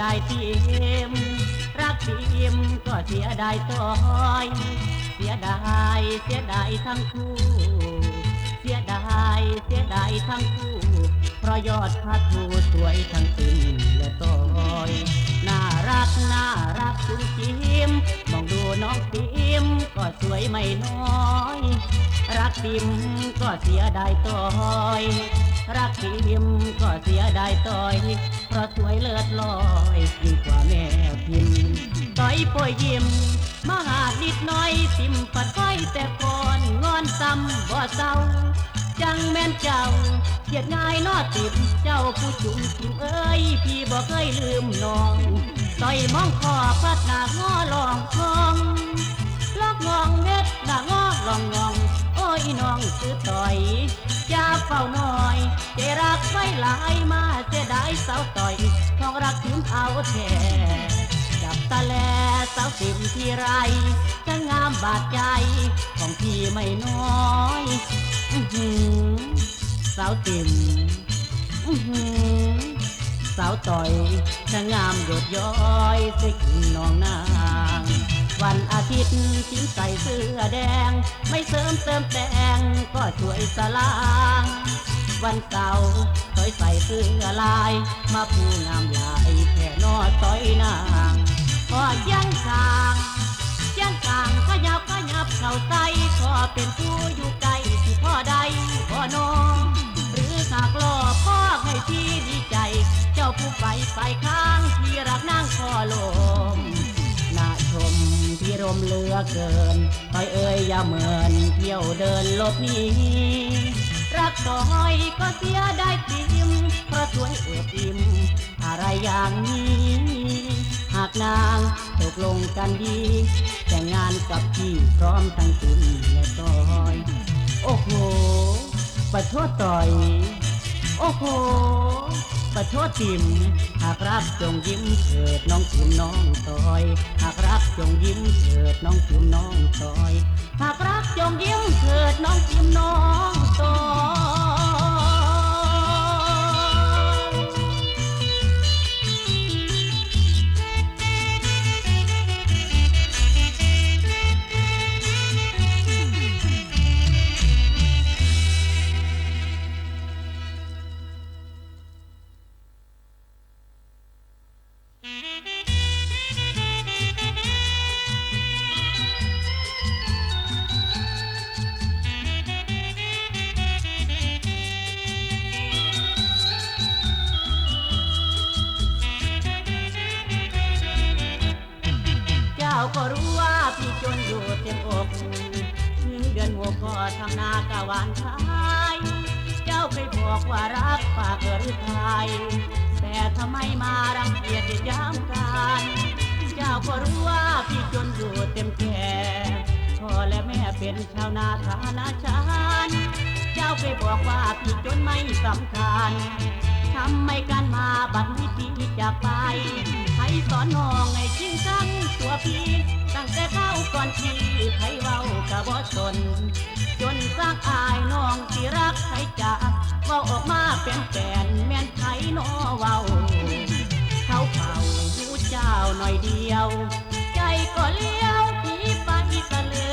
เสียดายทีมรักทีมก็เสียดายต้อยเสียดายเสียดายทั้งคู่ เสียดายเสียดายทั้งคู่ เพราะยอดพัทูสวยทั้งติมและต้อยน่ารักน่ารักจุงจิมมองดูน้องติมก็สวยไม่น้อยรักติมก็เสียดายต้อย รักติมก็เสียดายต้อย เพราะสวยเลิศลอยยิ่งกว่าแม่พิมพ์ต้อยป่วยยิ้มมาหาดนิดน้อยติมปัดไฟแต่ก่อนงอนซ้ำบ่เศร้าจังแม่นเจ้าเกียดง่ายนอติดเจ้าผู้จุ่มจิมเอ้ย พี่บ่เคยลืมน้อง ต่อยมองคอพัดหน้างอลองคองลอกงองเม็ดหน้างอลองงอง ยน้องคือต่อยอย่าเฝ้าน้อยเจรักไว้หลายมาเจได้สาวต่อยของรักถึงเอาแท้จับตาแลสาวสิมที่ไรจะงามบาดใจของพี่ไม่น้อยอือหือสาวติมอือหือสาวต่อยจะงามโดดย้อยสิกน้องนาง วันอาทิตย์ทิมใส่เสื้อแดง ไม่เสริมเติมแต่งก็ช่วยสลาง วันเก่าร์ต้อยใส่เสื้อลาย มาผู้งามลายแค่นอต้อยนางก็ยังทางยังกลางขยับขยับเข้าใส่ขอเป็นผู้อยู่ไกลที่พ่อใดพ่อน้องหรือหากล่อพ่อให้พี่ดีใจ เจ้าผู้ไปไปข้างที่รักนั่งคอลม ชมที่รมเลือเกินไปเอ่ยอย่าเหมือนเที่ยวเดินลบหนีรักต่อยก็เสียได้ติมเพราะสวยเอือบอิ่มอะไรอย่างนี้ หากนางตกลงกันดี แต่งงานกับพี่พร้อมทั้งติมและต่อย โอ้โหปะโทษต่อย โอ้โห ปะโทษติมหากรักจงยิ้มเถิดน้องจิมน้องตอย หากรักจงยิ้มเถิดน้องจิมน้องตอย หากรักจงยิ้มเถิดน้องจิมน้องตอย เกียจย้ำกันเจ้าก็รู้ว่าพี่จนอยู่เต็มแก่พ่อและแม่เป็นชาวนาฐานาชันเจ้าเคยบอกว่าพี่จนไม่สำคัญทำไมกันมาบัดนี้พี่จะไปให้สอนน้องให้จริงจังตัวพี่ตั้งแต่เข้าก่อนพี่ไผเว้ากะบ่สนจนสร้างอายน้องที่รักไผจะเว้าออกมาเป็นแกนแม่นไผน้อเว้า เขาเป่าหูเจ้าหน่อยเดียว ใจก็เลี้ยวผีไปตะเลิ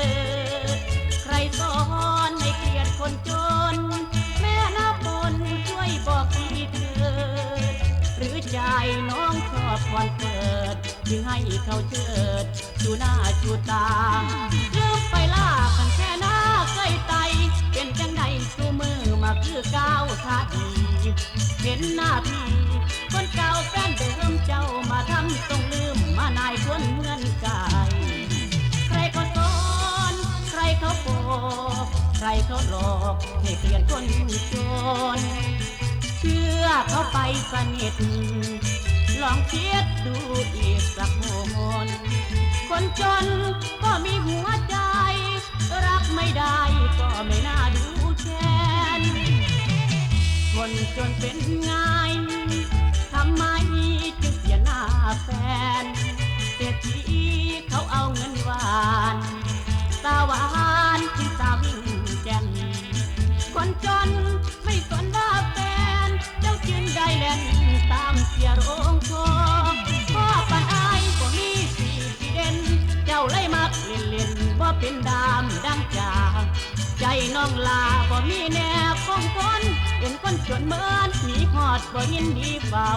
ดใครสอนให้เกลียดคนจน แม่นาบนช่วยบอกทีเถิดหรือใจน้องชอบวันเกิดจึงให้เขาเชิดชูหน้าชูตาลืมไปล่ากันแค่หน้าเคยไตเป็นจังใดชูมือมาคือก้าวท่าดีเห็นหน้าพี่ ใครเขาหลอกให้เปลี่ยนคนจนเชื่อเขาไปสนิทลองคิดดูอีกสักโมนคนจนก็มีหัวใจ รักไม่ได้ก็ไม่น่าดูแค้นคนจนเป็นไงทำไมจึงเสียหน้าแฟนเศรษฐีเขาเอาเงินหวาน ตาหวานที่ตาวิ่ง จน ไม่สนว่าแฟน เจ้าจึงได้แล่นตามเสียโรงโชพ่อปันอายก็มีสีทีเด่น เจ้าไล่มักเล่นเล่นว่าเป็นดามดังจาใจน้องลาบ่มีแนบองคนเป็นคนจนเหมือนหนีหอดบ่ยินดีเฝ้า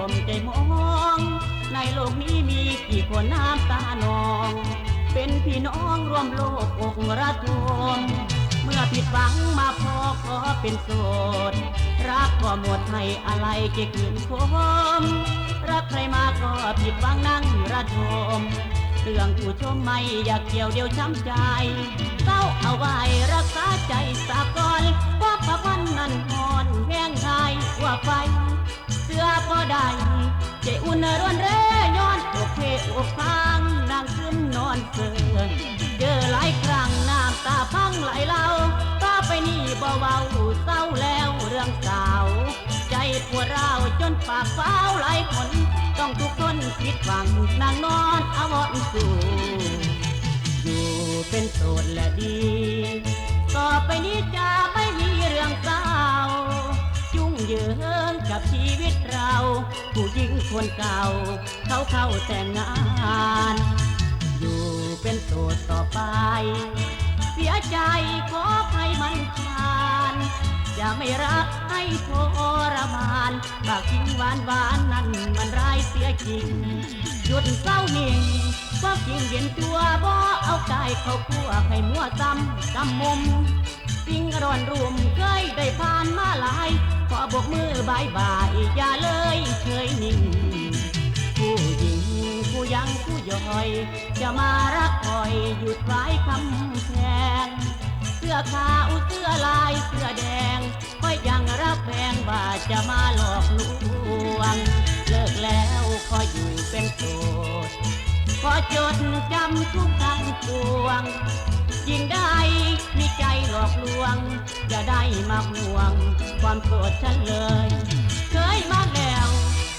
ผมใจมอง ในโลกนี้มีกี่คนน้ำตานอง เป็นพี่น้องร่วมโลกอกระทมเมื่อผิดหวังมาพอขอเป็นโสด รักก็หมดให้อะไรเกคืนคมรักใครมาก็ผิดหวังนั่งระทมเรื่องผู้ชมไม่อยากเกี่ยวเดียวช้ำใจเศร้าเอาไว้รักษาใจสากก่อนว่าประพันนั้น ก็ได้ใจอุ่นร้อนเรย้อนอกเพอกพังนางซึมนอนเสื่อเจอหลายครั้งน้ำตาพังไหลเล่าต่อไปนี้บ่เว้าเศร้าแล้วเรื่องเก่าใจปวดร้าวจนปากฟ้าไหลายคนต้องทุกคนผิดหวังนางนอนอวรณ์สู่อยู่เป็นโสดและดี ต่อไปนี้จะไม่มีเรื่องเศร้า เหยิงกับชีวิตเรา ผู้หญิงคนเก่า เขาเข้าแต่งงาน อยู่เป็นโสดต่อไป เสียใจขอให้มันผ่านจะไม่รักให้ทรมานปากทิ้งหวานหวานนั้นมันร้ายเสียจริงหยุดเศร้านิ่งก็กินเย็นตัวบ่เอากายเขาคั่วให้มัวซ้ำกำมุม สิ่งร้อนรุมเคยได้ผ่านมาหลาย ขอบกมือบายบายอย่าเลยเคยนิ่ง ผู้หญิงผู้ยังผู้ย่อย จะมารักคอยหยุดไว้คำแพง เสื้อขาวเสื้อลายเสื้อแดงก็ยังรักแพงว่าจะมาหลอกลวง เลิกแล้วขออยู่เป็นโสดขอจดจำทุกทางปวง ยิ่งได้มีใจหลอกลวง จะได้มาห่วง ความโกรธฉันเลย เคยมาแล้ว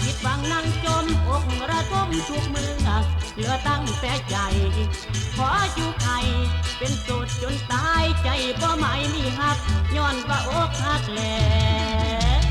ผิดหวังนั่งจมอกระทมทุกมือเหลือตั้งแต่ใจ ขออยู่ไข่เป็นโสดจนตายใจบ่หมายมีหักย้อนว่าอกหักแล้ว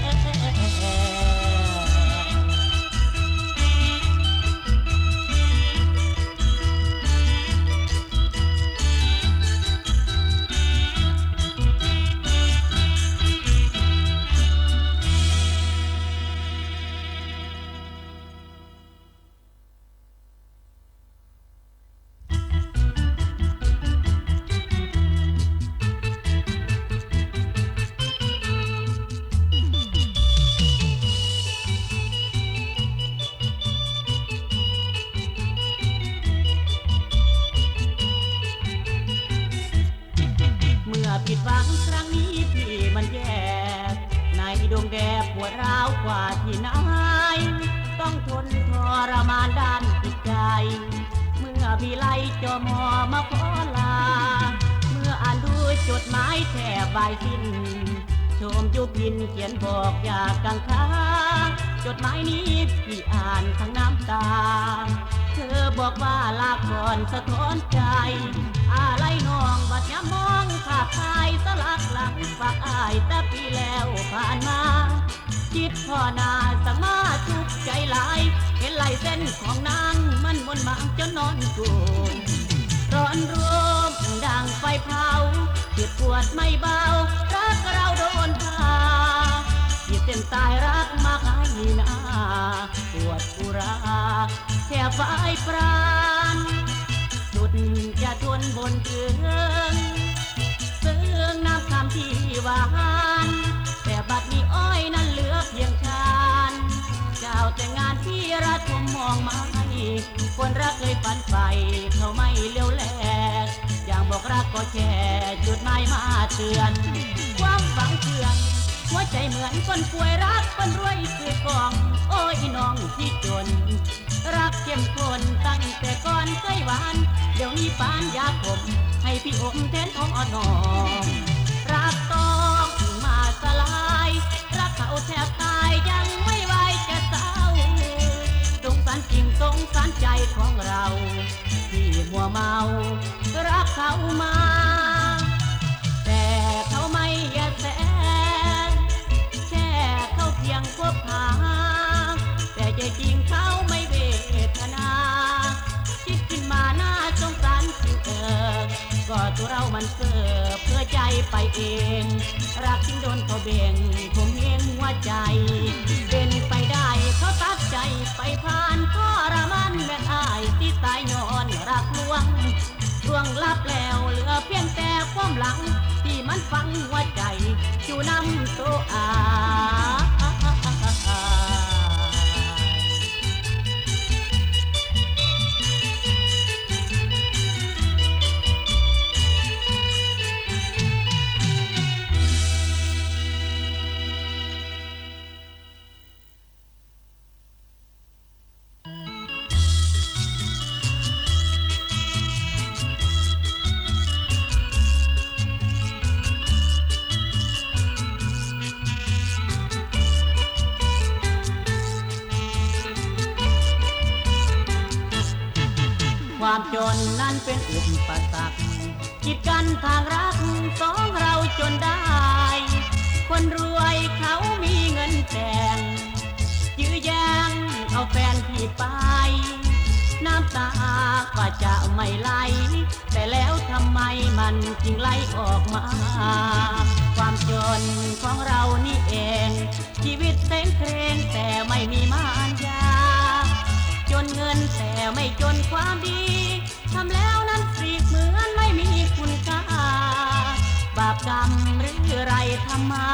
ลาก่อนสะท้อนใจ อะไรน้องบัดยามมองภาพถ่ายสลักหลังฝากอายแต่ปีแล้วผ่านมา จิตพ่อนาสมาทุกใจหลาย เห็นลายเส้นของนางมันมนต์มางจนนอนกูร้อนรมดังไฟเผาเจ็บปวดไม่เบารักเราโดนพา เส้นตายรักมากให้นาปวดอุราแทบไฟปราณสุดจะทนบนเตืองซึ่งน้ำคำที่หวาน แต่บัดนี้อ้อยนั้นเหลือเพียงชานเจ้าแต่งานที่ระทองไม้คนรักเลยฝันไปเขาไม่เลี้ยวแลอย่างบอกรักก็แค่จุดหมายมาเตือนความหวังเชือน หัวใจเหมือนคนป่วยรักคนรวยคือกอง โอ้ยน้องที่จน รักเข้มข้นตั้งแต่ก่อนเคยหวาน เดี๋ยวนี้ปานยาขมให้พี่อมแทนทองอ่อนนองรักต้องมาสลาย รักเขาแทบตายยังไม่ไหวจะเศร้าสงสารจริงสงสารใจของเราที่มัวเมา รักเขามา แต่เขาไม่ ก็ตัวเรามันเสิร์เพื่อใจไปเอง รักจึงโดนเขาเบ่งผมเองหัวใจ เป็นไปได้เขาตัดใจไปผ่านทรมันแม่นอายที่ตายย้อนรักลวงร่วงลับแล้วเหลือเพียงแต่ความหลัง ที่มันฟังหัวใจอยู่นำตัวอาย ไป น้ำตาก็จะไม่ไหล แต่แล้วทำไมมันจึงไหลออกมา ความจนของเรานี่เอง ชีวิตเส้นเครงแต่ไม่มีมารยา จนเงินแต่ไม่จนความดีทำแล้วนั้นปรีกเหมือนไม่มีคุณค่า บาปกรรมหรือไรทำมา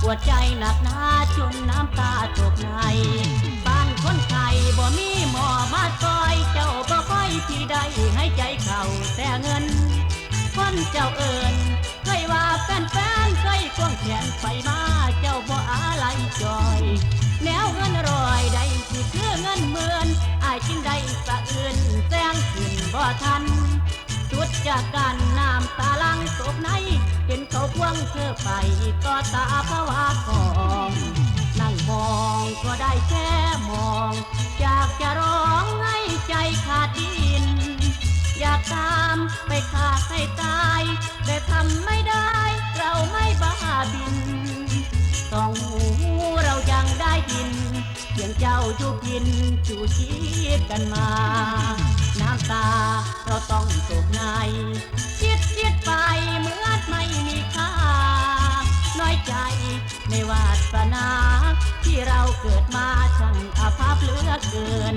ปวดใจหนักหนาจนน้ำตาตกในบ้าน คนไทยบ่มีหมอมาซอยเจ้าบ่ค่อยที่ใดให้ใจเขาแต่เงิน คนเจ้าเอิญเคยว่าแฟนๆเคยควงแขนไปมาเจ้าบ่อะไรจอยแนวเงินรอยได้ที่คือเงินหมื่นอายจึงได้สะอื่นแซงขึ้นบ่ทันสุดจากการน้ำตาลังตกในเห็นเขาพวงเธอไปก็ตาภาวะของ องก็ได้แค่มอง อยากจะร้องให้ใจขาดดิน อยากตามไปฆ่าให้ตาย แต่ทำไม่ได้เราไม่บ้าบินสองหูเรายังได้ยินเสียงเจ้าจูพินจูชีดกันมา น้ำตาเราต้องตกในคิดคิดไปเหมือนไม่มีค่ ในวาสนา ที่เราเกิดมาช่างอาภัพเหลือเกิน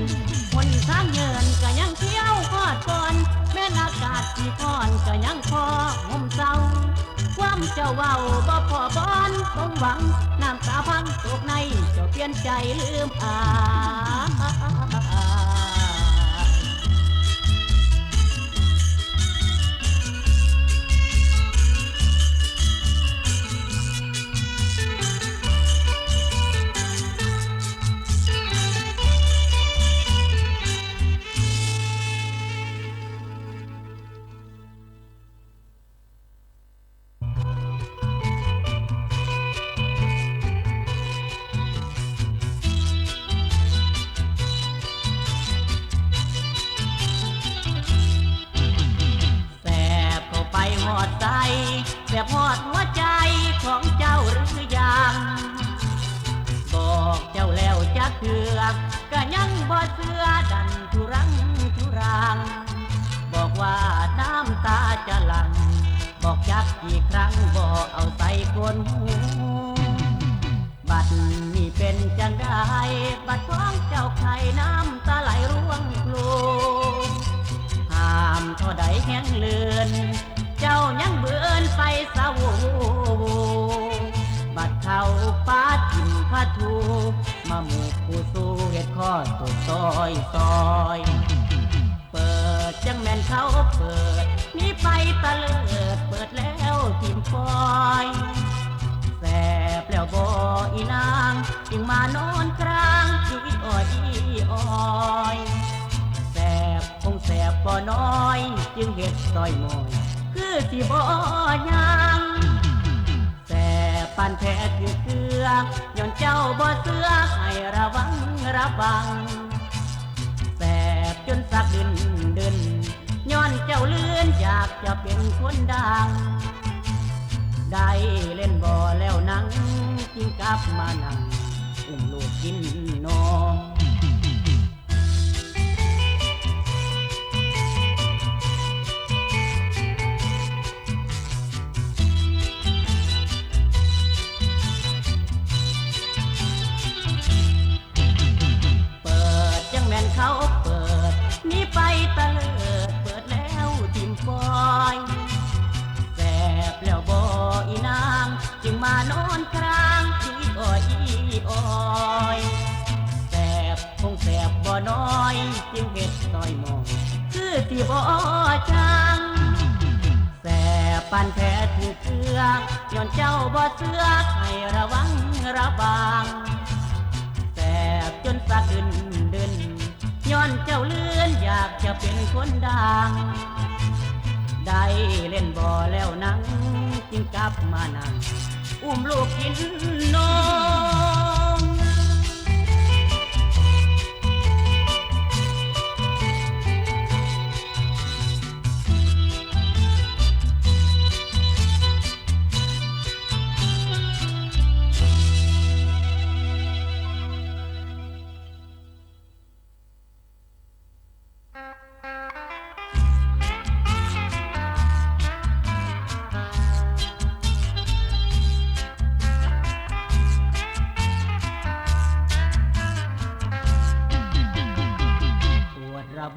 คนทางเงินก็ยังเที่ยวพอดก่อน แม่นอากาศที่พอนก็ยังพอห่มเศร้า ความเจ้าเว้าบ่พอบอนสมหวัง น้ำตาพังตกในเจ้าเปลี่ยนใจลืมอา อกจักกี่ครั้งบอกเอาใส่คนหูบัดนี้เป็นจังได้บัดท้องเจ้าไข่น้ำตาไหลร่วงโลห้ามเท่าใดแห้งเลือน เจ้ายังเบือนไปสาวบัดเขาป้าทิมพาทูมาหมู่ผู้สู้เหตุข้องสุดซอยซอย เปิดจังแม่นเขาเปิด นี่ไปตะเลิดเปิดแล้วทิมฟอยแสบแล้วบออีนางจึงมานอนกลางอยู่อีอ้อยอีอ้อยแสบคงแสบบ่น้อย จึงเห็ดซอยมอยคือสิบ่ยังแสบปานแพ้คือเกลือย้อนเจ้าบ่เสือให้ระวังระวังแสบจนสักดิน จ้าเลื่อนอยากจะเป็นคนดัง ได้เล่นบ่อแล้วนังจึงกลับมานั่งอุ้มลูกกินนมเปิดจังแม่นเขา อยแสบคงแสบบ่น้อยจึงเห็ดซอยมอง คือสิบ่จังแสบปันแผลถูกเชือกย้อนเจ้าบ่เสือให้ระวังระวังแสบจนสะดึนดึนย้อนเจ้าเลื่อนอยากจะเป็นคนดัง ได้เล่นบ่อแล้วนั่งจึงกลับมานั่งอุ้มลูกกินนม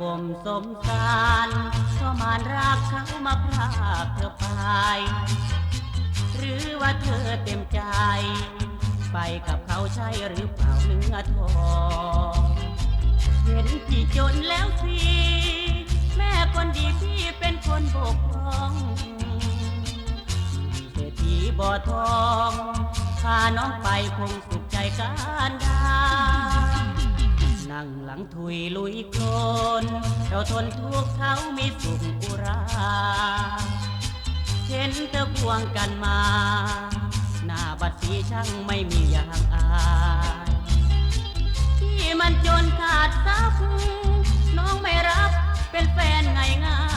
บ่มสมสารเพราะมานรักเขามาพรากเธอไป หรือว่าเธอเต็มใจ ไปกับเขาใช่หรือเปล่าเนื้อทองเห็นพี่จนแล้วสิแม่คนดีพี่เป็นคนบกพร่องเศรษฐีบ่อทองพาน้องไปคงสุขใจการดา นั่งหลังถุยลุยโคลนเราทนทุกข์เขามีสุขอุราเห็นเธอพวงกันมา หน้าบัดสีช่างไม่มีอย่างอายที่มันจนขาดทรัพย์น้องไม่รับเป็นแฟนง่ายง่าย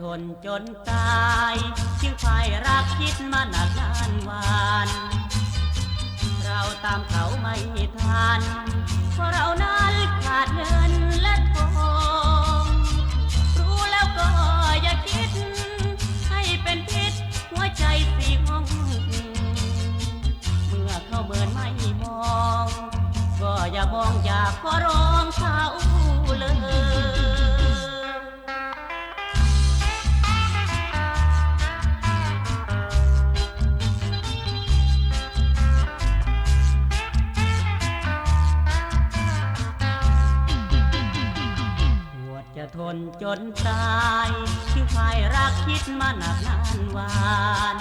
ทนจนตายจึงพายรักคิดมาหนักนานวันเราตามเขาไม่ทันเพราะเรานั้นขาดเงินและทองรู้แล้วก็อย่าคิด ให้เป็นพิษหัวใจสีห้องเมื่อเขาเมินไม่มอง ก็อย่ามองอย่ากขอ นจนตายที่ฝ่ายรักคิดมาหนักนานวาน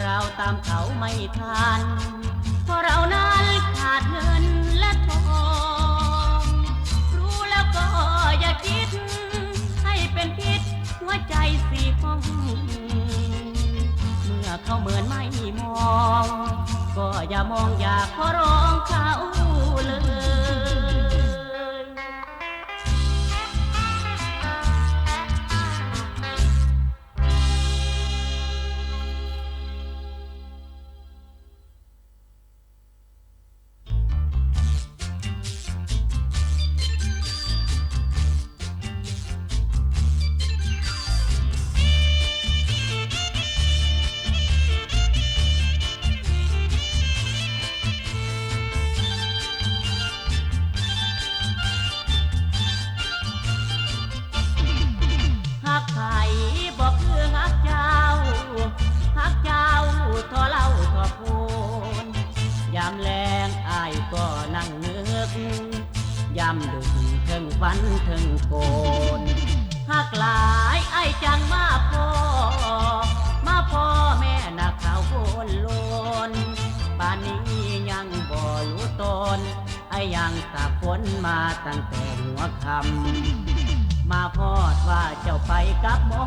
เราตามเขาไม่ทันเพราะเรานั้นขาดเงินและทองรู้แล้วก็อย่าคิด ให้เป็นพิษหัวใจสีห้องเมื่อเขาเหมือนไม่มอง ก็อย่ามองอย่าขอร้องเขาเลย กนหากหลายไอจังมาพอ มาพ่อแม่นักข่าวโคนลนป่านนี้ยังบ่รู้ตนไอยังสาฝนมาตั้งแต่หัวคำมาพอดว่าเจ้าไปกับหมอ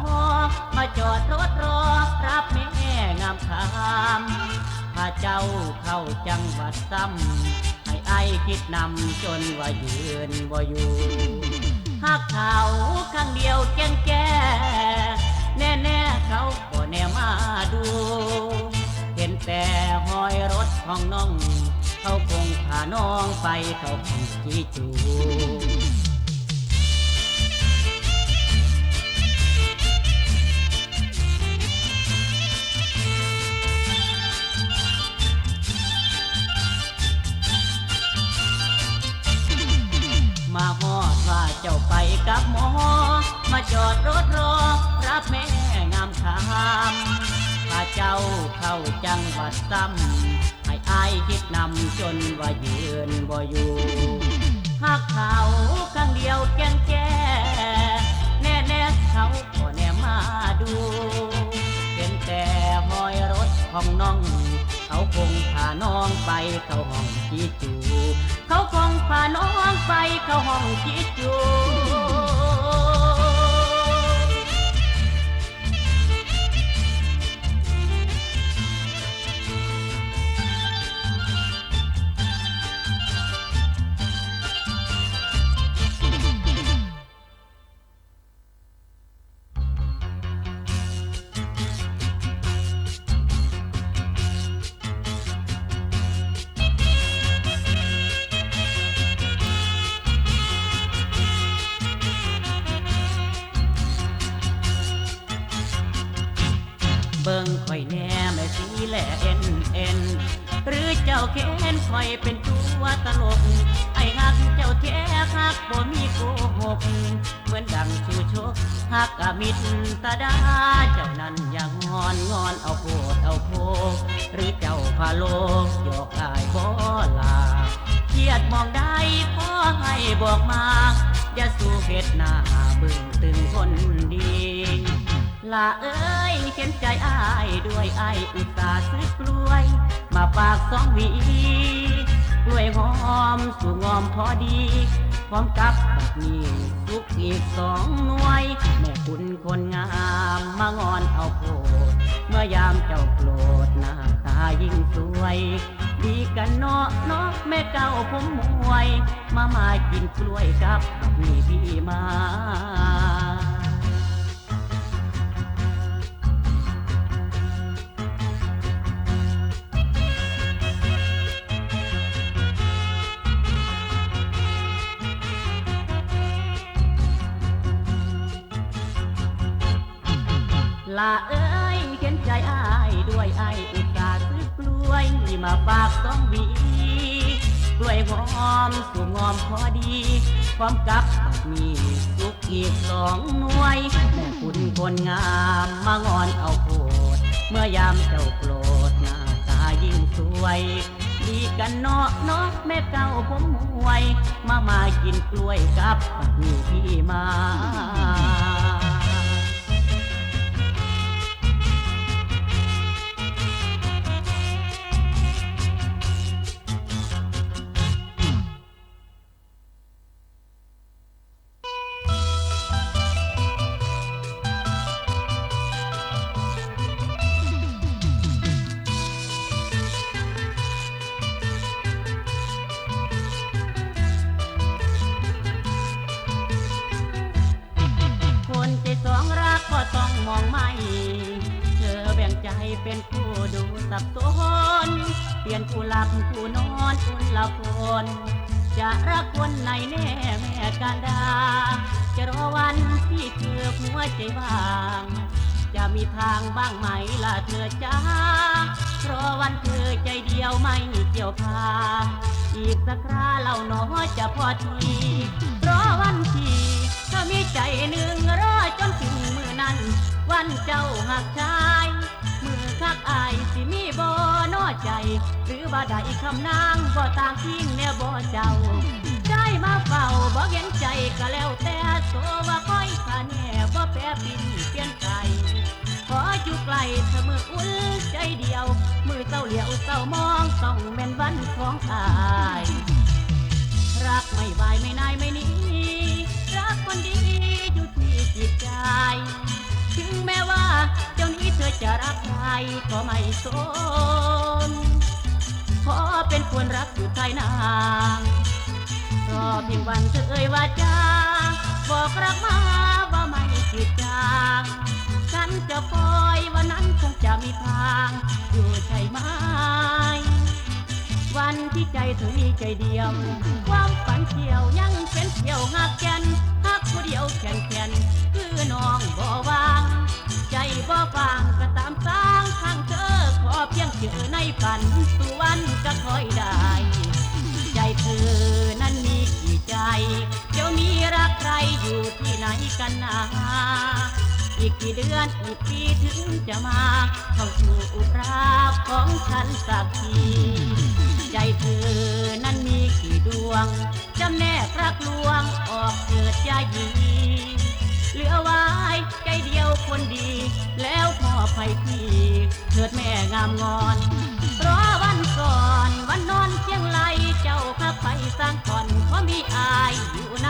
มาจอดรถรอรับแม่งามคำพาเจ้าเข้าจังหวัดซ้ำให้ไอ้คิดนำจนว่ายืนบ่อยู่ หากเขาข้างเดียวแก่งแก่แน่แน่ๆเขาก็แน่มาดู เห็นแต่หอยรถของน้อง เขาคงพาน้องไปเขาคงจีจูาเจ้าเข้าจังหวัดซ้ำให้อายคิดนำจนว่ายืนบ่อยู่หากเขาข้างเดียวแกงแก่แน่แน่เขาก็แน่มาดูเห็นแต่หอยรถของน้อง เขาคงพาน้องไปเข้าห้องจีจูเขาคงพาน้องไปเข้าห้องจีจู เจ้าเค้นข่อยเป็นตัวตลก ไอ้หักเจ้าแท้หักบ่มีโกหก เหมือนดังชูชกหักกะมิดตาดา เจ้านั้นยังงอนงอนเอาโพดเอาโพกหรือเจ้าพาโลกหยอกอายบ่ลาเครียดมองได้ขอให้บอกมา อย่าสู้เฮ็ดหน้าบึ้งตึงคนดีลาเอ้ยเข็นใจอ้ายด้วยอ้ายอุตส่าห์ซื้อกล้วย มาฝากสองหวีกล้วยหอมสู่งอมพอดี พร้อมกับบักมีสุกอีกสองหน่วย แม่คุณคนงามมางอนเอาโพดเมื่อยามเจ้าโกรธหน้าตายิ่งสวย ดีกันเนาะเนาะแม่เก่าผมมวย มามากินกล้วยกับบักมีพี่มา ลาเอ้ยเข็นใจอายด้วยอายอุตส่าห์ซื้อกล้วยมาฝากสองบีกล้วยหอมสุกงอมพอดีพร้อมกับบักมีสุกอีกสองหน่วยแม่คุณคนงามมางอนเอาโพดเมื่อยามเจ้าโกรธหน้าตายิ่งสวยดีกันเนาะเนาะแม่เก่าผมหวย มามากินกล้วยกับบักมีพี่มา ปลี่ยนผู้หลับผู้นอนอุลพลจะรักคนไหนแน่แม่กันดา จะรอวันที่เธอหัวใจว่าง จะมีทางบ้างไหมล่ะเธอจ้ารอวันเธอใจเดียวไม่เกี่ยวพา อีกสักคราเล่าหนอจะพอทีรอวันที่เธอมีใจหนึ่งรอจนถึงมือนั้น วันเจ้าหักชาย คักอายสิมีบ่นอใจ หรือบ่ได้คำนางบ่ต่างทิ้งแนวบ่เจ้าใจายมาเฝ้าบ่เห็นใจก็แล้วแต่โซว่าค่อยขาแน่บ่แปรปินเปลี่ยนใจขออยู่ไกลเธอมืออุ่นใจเดียว มือเศร้าเหลียวเศร้ามองต้องแม่นวันของอาย รักไม่บายไม่นายไม่หนีรักคนดี จะรักใครก็ไม่สนขอเป็นคนรักอยู่ภายนางรอเพียงวันเธอเอ่ยว่าจาบอกรักมาว่าไม่คิดจางฉันจะคอยวันนั้นคงจะมีทางอยู่ใช่ไหมวันที่ใจเธอมีใจเดียว ความฝันเที่ยวยังเป็นเที่ยวหักแกนหักผู้เดียวแข็งแข็นคือน้องบ่วาง ใจบ่ฟางก็ตามสร้างทางเธอขอเพียงเจอในฝันสุวรรณก็คอยได้ ใจเธอนั้นมีกี่ใจ เดี๋ยวนี้รักใครอยู่ที่ไหนกันนาอีกกี่เดือนอีกปีถึงจะมา เข้าสู่อุราของฉันสักทีใจเธอนั้นมีกี่ดวงจำแนกรักลวงออกเกิดยายี เหลือไว้ใจเดียวคนดี แล้วพ่อภัยพี่เถิดแม่งามงอนรอวันก่อนวันนอนเชียงไหลเจ้าข้าไปสร้างก่อนเพราะมีอายอยู่น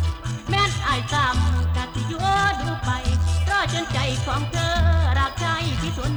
ำแม่นอายซ้ำกะสิยัวดูไปรอจนใจของเธอรักใจที่สุน